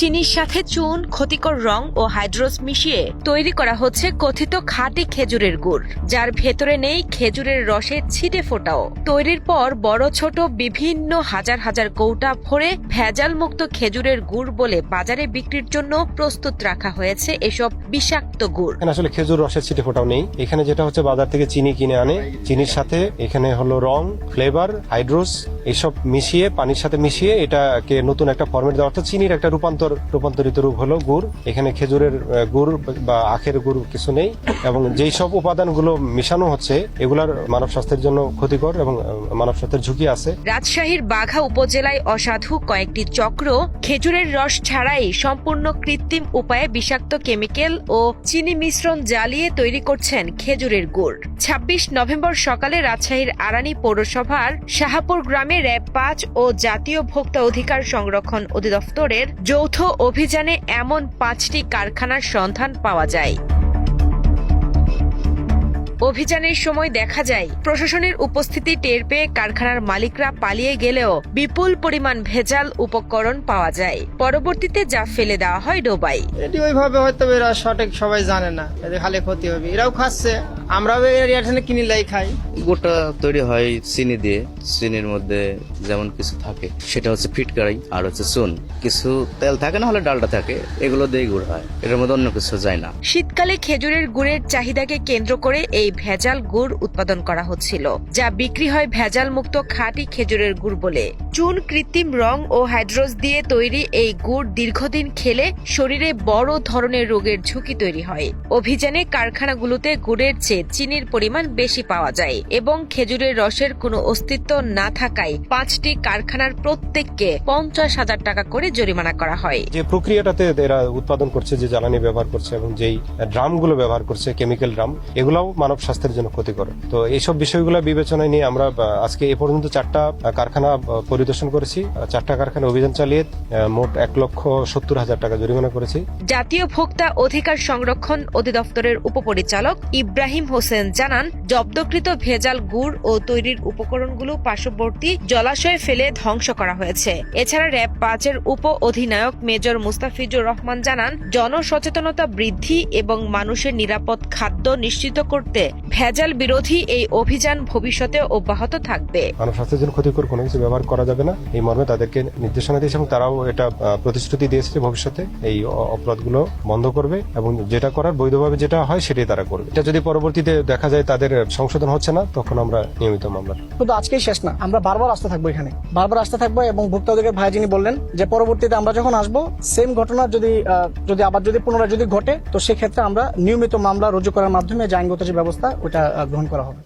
চিনির সাথে চুন, ক্ষতিকর রং ও হাইড্রোস মিশিয়ে তৈরি করা হচ্ছে কথিত খাঁটি খেজুরের গুড়, যার ভেতরে নেই খেজুরের রসে ছিটে ফোটাও। তৈরির পর বড়, ছোট, বিভিন্ন হাজার হাজার কৌটা ভরে ভেজাল মুক্ত খেজুরের গুড় বলে বাজারে বিক্রির জন্য প্রস্তুত রাখা হয়েছে এসব বিষাক্ত গুড়। আসলে খেজুর রসের ছিটে ফোটাও নেই। এখানে যেটা হচ্ছে বাজার থেকে চিনি কিনে আনে। চিনির সাথে এখানে হলো রং ফ্লেভার হাইড্রোস এইসব মিশিয়ে, পানির সাথে মিশিয়ে এটাকে নতুন একটা ফর্মেট দেওয়া। অর্থাৎ চিনির একটা রূপান্তর, রূপান্তরিত রূপ হলো গুড়। এখানে খেজুরের গুড় বা আখের গুড় কিছু নেই। এবং যেই সব উপাদানগুলো মিশানো হচ্ছে, এগুলার মানব স্বাস্থ্যের জন্য ক্ষতিকর এবং মানব স্বাস্থ্যের ঝুঁকি আছে। রাজশাহীর বাঘা উপজেলায় অসাধু কয়েকটি চক্র খেজুরের রস ছাড়াই সম্পূর্ণ কৃত্রিম উপায়ে বিষাক্ত কেমিক্যাল ও চিনি মিশ্রণ জ্বালিয়ে তৈরি করছেন খেজুরের গুড়। ২৬ নভেম্বর সকালে রাজশাহীর আরানি পৌরসভার শাহাপুর গ্রামে র্যাব পাঁচ ও জাতীয় ভোক্তা অধিকার সংরক্ষণ অধিদপ্তরের যৌথ অভিযানে এমন পাঁচটি কারখানার সন্ধান পাওয়া যায়। অভিযানের সময় দেখা যায়, প্রশাসনের উপস্থিতি টের পেয়ে কারখানার মালিকরা পালিয়ে গেলেও বিপুল পরিমাণ ভেজাল উপকরণ পাওয়া যায়। পরবর্তীতে যা ফেলে দেওয়া হয় ডোবাই এটি ওইভাবে হয়তো এরা সঠিক সবাই জানে না এদের খালি ক্ষতি হবে। এরাও খাচ্ছে। আমরাও এই এখানে কিনে লাই খাই। গুড়টা তৈরি হয় চিনি দিয়ে। চিনির মধ্যে যেমন কিছু থাকে সেটা হচ্ছে ফিটকারি আর হচ্ছে চুন। কিছু তেল থাকে না হলে ডালটা থাকে এগুলো দিয়ে গুড় হয়। এটার মধ্যে অন্য কিছু যায় না। শীতকালে খেজুরের গুড়ের চাহিদাকে কেন্দ্র করে এই ভেজাল গুড় উৎপাদন করা হচ্ছিল যা বিক্রি হয় ভেজাল মুক্ত খাঁটি খেজুরের গুড় বলে। চুন কৃত্রিম রং ও হাইড্রোস দিয়ে তৈরি এই গুড় দীর্ঘদিন খেলে শরীরে বড় ধরনের রোগের ঝুঁকি তৈরি হয়। অভিযানে কারখানাগুলোতে গুড়ের চেয়ে চিনির পরিমাণ বেশি পাওয়া যায় এবং খেজুরের রসের কোনো অস্তিত্ব না থাকায় পাঁচটি কারখানার প্রত্যেককে পঞ্চাশ হাজার টাকা করে জরিমানা করা হয়। যে প্রক্রিয়াটাতে এরা উৎপাদন করছে, যে জ্বালানি ব্যবহার করছে এবং যেই ড্রামগুলো ব্যবহার করছে, কেমিক্যাল ড্রাম, এগুলাও মানব স্বাস্থ্যের জন্য ক্ষতিকর। তো এইসব বিষয়গুলো বিবেচনায় নিয়ে আমরা আজকে এ পর্যন্ত চারটা কারখানা পরিদর্শন করেছি। চারটা কারখানা অভিযান চালিয়ে মোট এক লক্ষ সত্তর হাজার টাকা জরিমানা করেছি। জাতীয় ভোক্তা অধিকার সংরক্ষণ অধিদপ্তরের উপপরিচালক ইব্রাহিম হোসেন জানান জব্দকৃত ভেজাল গুড় ও তৈরির উপকরণগুলো পার্শ্ববর্তী জলাশয়ে ফেলে ধ্বংস করা হয়েছে। এছাড়া র্যাব পাঁচের উপ অধিনায়ক মেজর মুস্তাফিজুর রহমান জানান জনসচেতনতা বৃদ্ধি এবং মানুষের নিরাপদ খাদ্য নিশ্চিত করতে ভেজাল বিরোধী এই অভিযান ভবিষ্যতে অব্যাহত থাকবে। মানব স্বাস্থ্যের জন্য ক্ষতিকর কোনো কিছু ব্যবহার করা যাবে না এই মর্মে তাদেরকে নির্দেশনা দিয়েছে এবং তারাও এটা প্রতিশ্রুতি দিয়েছে ভবিষ্যতে এই অপরাধগুলো বন্ধ করবে এবং যেটা করার বৈধভাবে যেটা হয় সেটাই তারা করবে। এটা যদি পরবর্তীতে দেখা যায় তাদের সংশোধন হচ্ছে না, তখন আমরা নিয়মিত মামলা কিন্তু আজকেই শেষ না। আমরা বারবার আসতে থাকব এখানে। বারবার আসতে থাকব এবং ভোক্তা অধিকার ভাই যিনি বললেন যে পরবর্তীতে আমরা যখন আসব সেম ঘটনা যদি যদি আবার যদি পুনরায় যদি ঘটে, তো সেক্ষেত্রে আমরা নিয়মিত মামলা রুজু করার মাধ্যমে যে আইনগত যে ব্যবস্থা, ওটা গ্রহণ করা হবে।